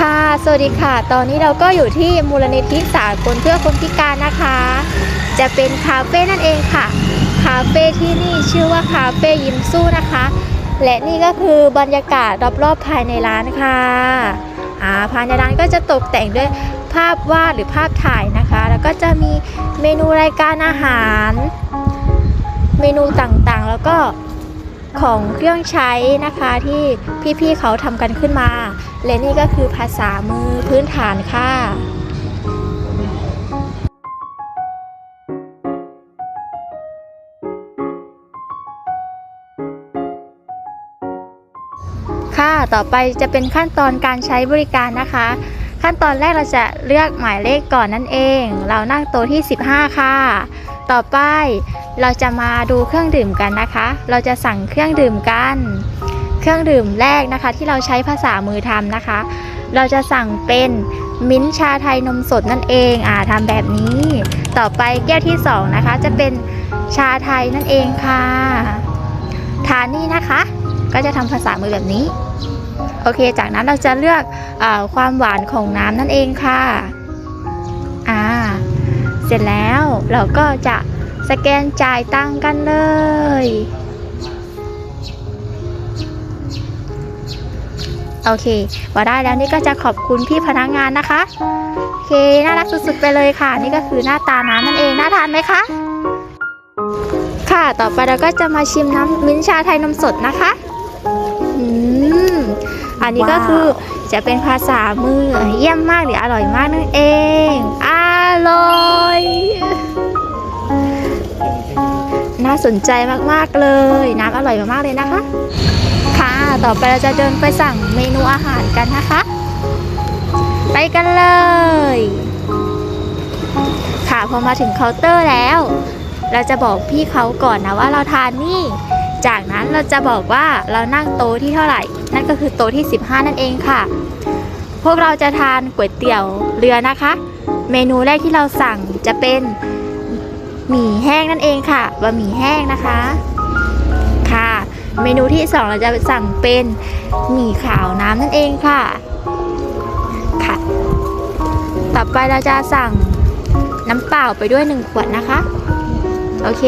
ค่ะ สวัสดีค่ะ ตอนนี้เราก็อยู่ที่มูลนิธิสากลเพื่อคนพิการนะคะ จะเป็นคาเฟ่นั่นเองค่ะ คาเฟ่ที่นี่ชื่อว่าคาเฟ่ยิ้มสู้นะคะ และนี่ก็คือบรรยากาศรอบๆภายในร้านค่ะอ่าภายในร้านก็จะตกแต่งด้วยภาพวาดหรือภาพถ่ายนะคะ แล้วก็จะมีเมนูรายการอาหาร เมนูต่างๆ แล้วก็ของเครื่องใช้นะคะที่พี่ๆเขาทำกันขึ้นมา และนี่ก็คือภาษามือพื้นฐานค่ะค่ะ ต่อไปจะเป็นขั้นตอนการใช้บริการนะคะ ขั้นตอนแรกเราจะเลือกหมายเลขก่อนนั่นเอง เรานั่งโต๊ะที่ 15 ค่ะ ต่อไปเราจะมาดูเครื่องดื่มกันนะคะ เราจะสั่งเครื่องดื่มกัน เครื่องดื่มแรกนะคะที่เราใช้ภาษามือทำนะคะ เราจะสั่งเป็นมิ้นชาไทยนมสดนั่นเองอ่าทำแบบนี้ ต่อไปแก้วที่สองนะคะจะเป็นชาไทยนั่นเองค่ะทานนี่นะคะ ก็จะทำภาษามือแบบนี้ โอเค จากนั้นเราจะเลือกอความหวานของน้ำนั่นเองค่ะอ่าเสร็จแล้วเราก็จะสแกนจ่ายตังกันเลย โอเคพอได้แล้วนี่ก็จะขอบคุณพี่พนักงานนะคะโอเคน่ารักสุดๆไปเลยค่ะ นี่ก็คือหน้าตาน้ำนั่นเองน่าทานไหมคะค่ะต่อไปเราก็จะมาชิมน้ำมิ้นท์ชาไทยนมสดนะคะอืมอันนี้ก็คือจะเป็นภาษามือเยี่ยมมากหรืออร่อยมากนั่นเอง อร่อยน่าสนใจมากๆเลย น้ำอร่อยมากๆเลยนะคะ ค่ะ ต่อไปเราจะเดินไปสั่งเมนูอาหารกันนะคะ ไปกันเลย ค่ะพอมาถึงเคาน์เตอร์แล้ว เราจะบอกพี่เขาก่อนนะว่าเราทานนี่ จากนั้นเราจะบอกว่าเรานั่งโต๊ะที่เท่าไหร่ นั่นก็คือโต๊ะที่ 15 นั่นเองค่ะ พวกเราจะทานก๋วยเตี๋ยวเรือนะคะ เมนูแรกที่เราสั่งจะเป็นหมี่แห้งนั่นเองค่ะบะหมี่แห้งนะคะค่ะ เมนูที่สองเราจะสั่งเป็นหมี่ขาวน้ำนั่นเองค่ะค่ะ ต่อไปเราจะสั่งน้ำเปล่าไปด้วยหนึ่งขวดนะคะ โอเค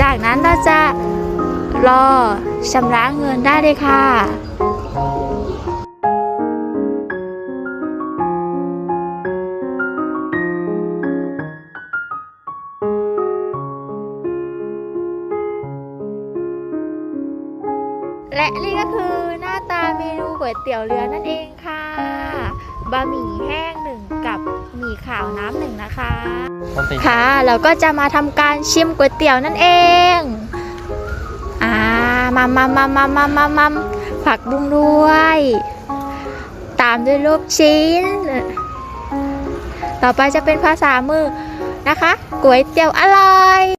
จากนั้นเราจะรอชำระเงินได้เลยค่ะ และนี่ก็คือหน้าตาเมนูก๋วยเตี๋ยวเรือนั่นเองค่ะบะหมี่แห้งหนึ่งกับหมี่ขาวน้ำหนึ่งนะคะต้นตีนค่ะเราก็จะมาทำการชิมก๋วยเตี๋ยวนั่นเองอ่ามามามามามามามาผักบุ้งด้วย ตามด้วยลูกชิ้น ต่อไปจะเป็นภาษามือนะคะก๋วยเตี๋ยวอร่อย